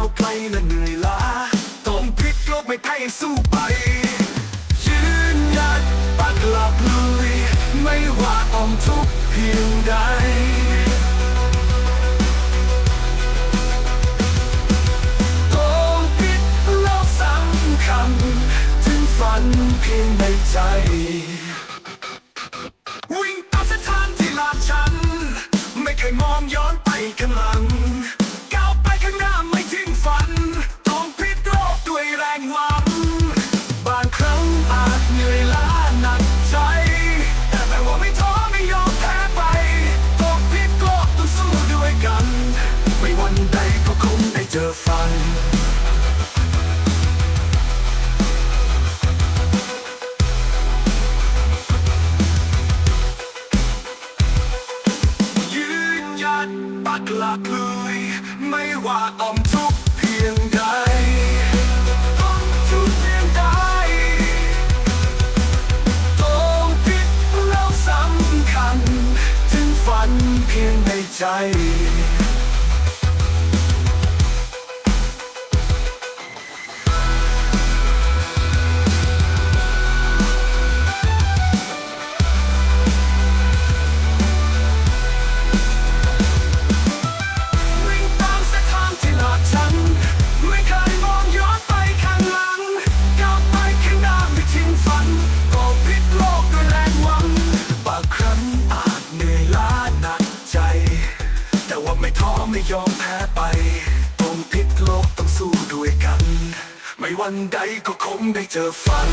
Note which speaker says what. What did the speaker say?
Speaker 1: าวไกลและเหนื่อยล้าต้องพลิกโลกไม่แพ้ยังสู้ไป ยืนหยัดปักหลักลุยไม่ว่าออมทุกข์เพียงใดต้องพิดเราสำคัญถึงฝันเพียงในใจ วิ่งตามเส้นทางที่ลาดชัน ไม่เคยมองย้อนไปข้างหลัง ปักหลักลุยไม่ว่าอ่อมทุกเพียงใดต้องทุกข์เพียงใจ ไม่ท้อไม่ยอมแพ้ไปตรงพิษโลกต้องสู้ด้วยกัน ไม่วันใดก็คงได้เจอฝัน